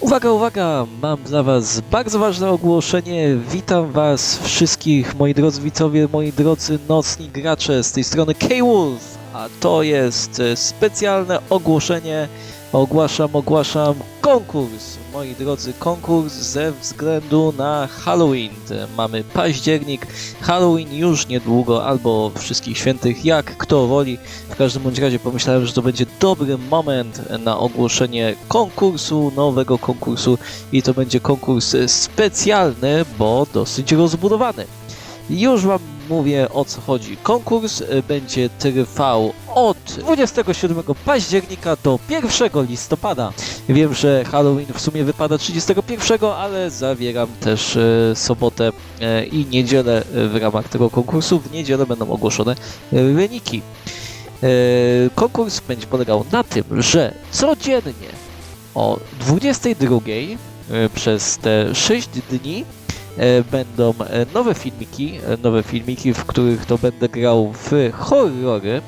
Uwaga, uwaga! Mam dla Was bardzo ważne ogłoszenie. Witam Was wszystkich, moi drodzy widzowie, moi drodzy nocni gracze z tej strony K-Wolf. A to jest e, specjalne ogłoszenie. Ogłaszam, ogłaszam konkurs. Moi drodzy, konkurs ze względu na Halloween. Mamy październik, Halloween już niedługo, albo wszystkich świętych, jak kto woli. W każdym bądź razie pomyślałem, że to będzie dobry moment na ogłoszenie konkursu, nowego konkursu i to będzie konkurs specjalny, bo dosyć rozbudowany. Już Wam mówię o co chodzi. Konkurs y, będzie trwał od 27 października do 1 listopada. Wiem, że Halloween w sumie wypada 31, ale zawieram też e, sobotę e, i niedzielę w ramach tego konkursu. W niedzielę będą ogłoszone wyniki. Konkurs będzie polegał na tym, że codziennie o 22 e, przez te 6 dni będą e, nowe filmiki, e, nowe filmiki, w których to będę grał w horrory,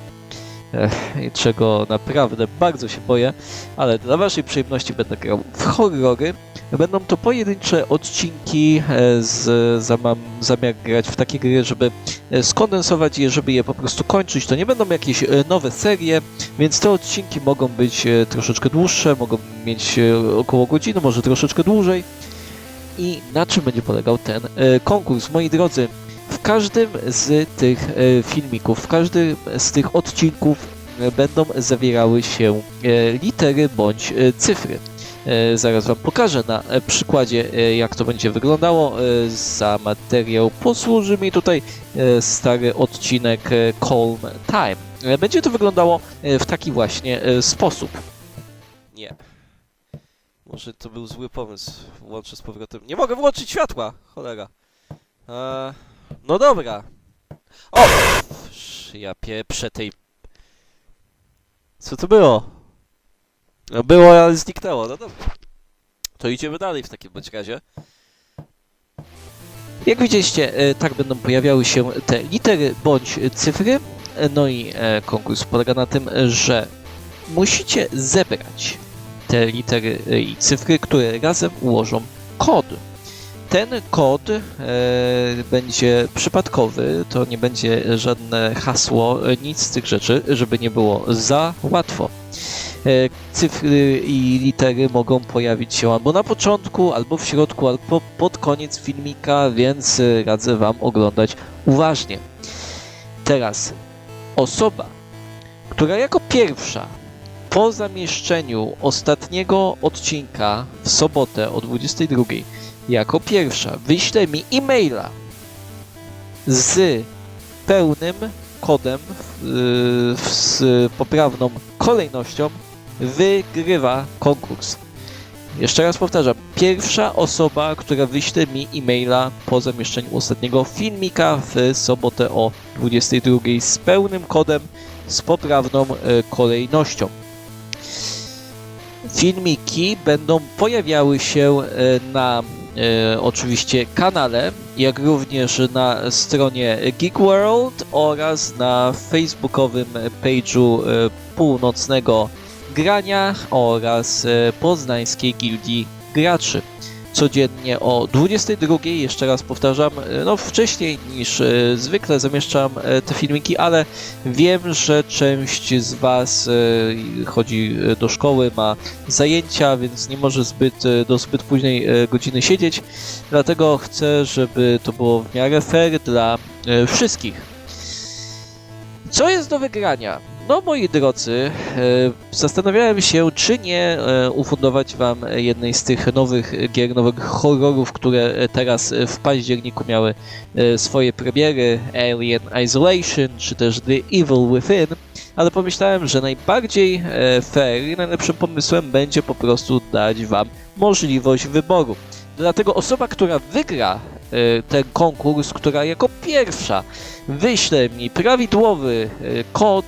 e, czego naprawdę bardzo się boję, ale dla waszej przyjemności będę grał w horrory. Będą to pojedyncze odcinki, e, z, za, mam zamiar grać w takie gry, żeby e, skondensować je, żeby je po prostu kończyć. To nie będą jakieś e, nowe serie, więc te odcinki mogą być e, troszeczkę dłuższe, mogą mieć e, około godziny, może troszeczkę dłużej. I na czym będzie polegał ten e, konkurs? Moi drodzy, w każdym z tych e, filmików, w każdym z tych odcinków e, będą zawierały się litery bądź cyfry. Zaraz Wam pokażę na przykładzie, jak to będzie wyglądało. Za materiał posłuży mi tutaj stary odcinek Calm Time. Będzie to wyglądało w taki właśnie sposób. Nie. Może to był zły pomysł. Włączę z powrotem. Nie mogę włączyć światła! Cholera. Eee, no dobra. O! Ja pieprzę tej... Co to było? No było, ale zniknęło. No dobra. To idziemy dalej w takim bądź razie. Jak widzieliście, e, tak będą pojawiały się te litery bądź cyfry. E, No i e, konkurs polega na tym, że musicie zebrać te litery e, i cyfry, które razem ułożą kod. Ten kod e, będzie przypadkowy, to nie będzie żadne hasło, nic z tych rzeczy, żeby nie było za łatwo. E, cyfry i litery mogą pojawić się albo na początku, albo w środku, albo pod koniec filmika, więc e, radzę Wam oglądać uważnie. Teraz osoba, która jako pierwsza po zamieszczeniu ostatniego odcinka w sobotę o 22 jako pierwsza wyśle mi e-maila z pełnym kodem yy, z poprawną kolejnością wygrywa konkurs. Jeszcze raz powtarzam, pierwsza osoba, która wyśle mi e-maila po zamieszczeniu ostatniego filmika w sobotę o 22 z pełnym kodem z poprawną e, kolejnością. Filmiki będą pojawiały się e, na e, oczywiście kanale, jak również na stronie Geek World oraz na facebookowym page'u e, północnego grania oraz poznańskiej gildii graczy. Codziennie o 22, jeszcze raz powtarzam, e, no wcześniej niż e, zwykle zamieszczam e, te filmiki, ale wiem, że część z Was chodzi do szkoły, ma zajęcia, więc nie może zbyt, do zbyt późnej godziny siedzieć, dlatego chcę, żeby to było w miarę fair dla wszystkich. Co jest do wygrania? No moi drodzy, e, zastanawiałem się, czy nie e, ufundować wam jednej z tych nowych gier, nowych horrorów, które teraz w październiku miały e, swoje premiery, Alien Isolation, czy też The Evil Within, ale pomyślałem, że najbardziej fair i najlepszym pomysłem będzie po prostu dać wam możliwość wyboru. Dlatego osoba, która wygra ten konkurs, która jako pierwsza wyśle mi prawidłowy kod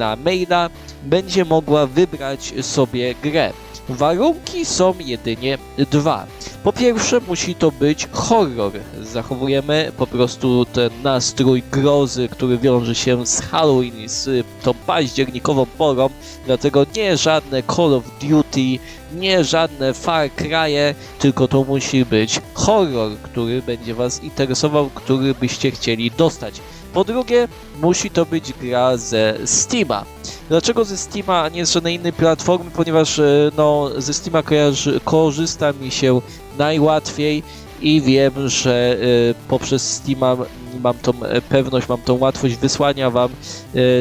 na maila, będzie mogła wybrać sobie grę. Warunki są jedynie dwa. Po pierwsze, musi to być horror. Zachowujemy po prostu ten nastrój grozy, który wiąże się z Halloween z tą październikową porą. Dlatego nie żadne Call of Duty, nie żadne Far Cry'e, tylko to musi być horror, który będzie Was interesował, który byście chcieli dostać. Po drugie, musi to być gra ze Steama. Dlaczego ze Steama, a nie z żadnej innej platformy? Ponieważ e, no, ze Steama kojarzy, korzysta mi się najłatwiej i wiem, że e, poprzez Steama mam tą e, pewność, mam tą łatwość wysłania Wam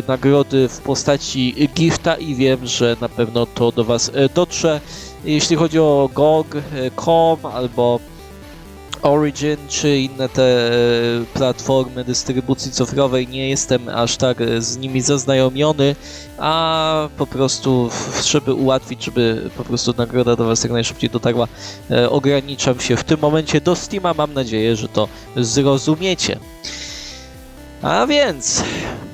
nagrody w postaci gifta i wiem, że na pewno to do Was dotrze. Jeśli chodzi o GOG.com albo Origin czy inne te e, platformy dystrybucji cyfrowej nie jestem aż tak e, z nimi zaznajomiony, a po prostu żeby ułatwić, żeby po prostu nagroda do Was jak najszybciej dotarła, e, ograniczam się w tym momencie do Steama. Mam nadzieję, że to zrozumiecie. A więc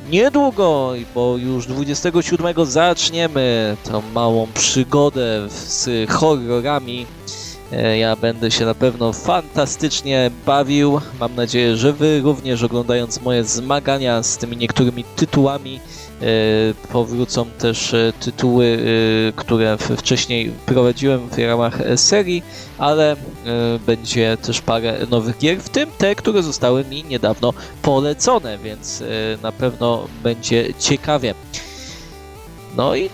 niedługo, bo już 27 zaczniemy tą małą przygodę z horrorami. E, Ja będę się na pewno fantastycznie bawił. Mam nadzieję, że Wy również oglądając moje zmagania z tymi niektórymi tytułami e, powrócą też e, tytuły, które wcześniej prowadziłem w ramach serii, ale będzie też parę nowych gier, w tym te, które zostały mi niedawno polecone, więc na pewno będzie ciekawie. No i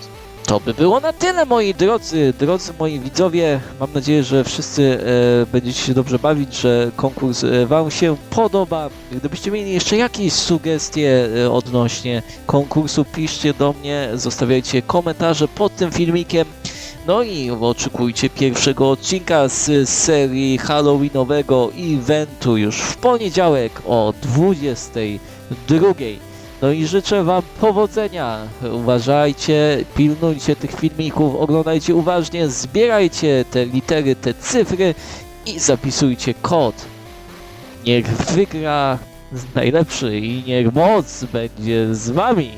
to by było na tyle, moi drodzy, drodzy moi widzowie. Mam nadzieję, że wszyscy e, będziecie się dobrze bawić, że konkurs e, Wam się podoba. Gdybyście mieli jeszcze jakieś sugestie e, odnośnie konkursu, piszcie do mnie, zostawiajcie komentarze pod tym filmikiem. No i oczekujcie pierwszego odcinka z serii Halloweenowego eventu już w poniedziałek o 22. No i życzę Wam powodzenia. Uważajcie, pilnujcie tych filmików, oglądajcie uważnie, zbierajcie te litery, te cyfry i zapisujcie kod. Niech wygra najlepszy i niech moc będzie z Wami.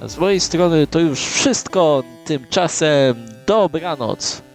A z mojej strony to już wszystko. Tymczasem dobranoc.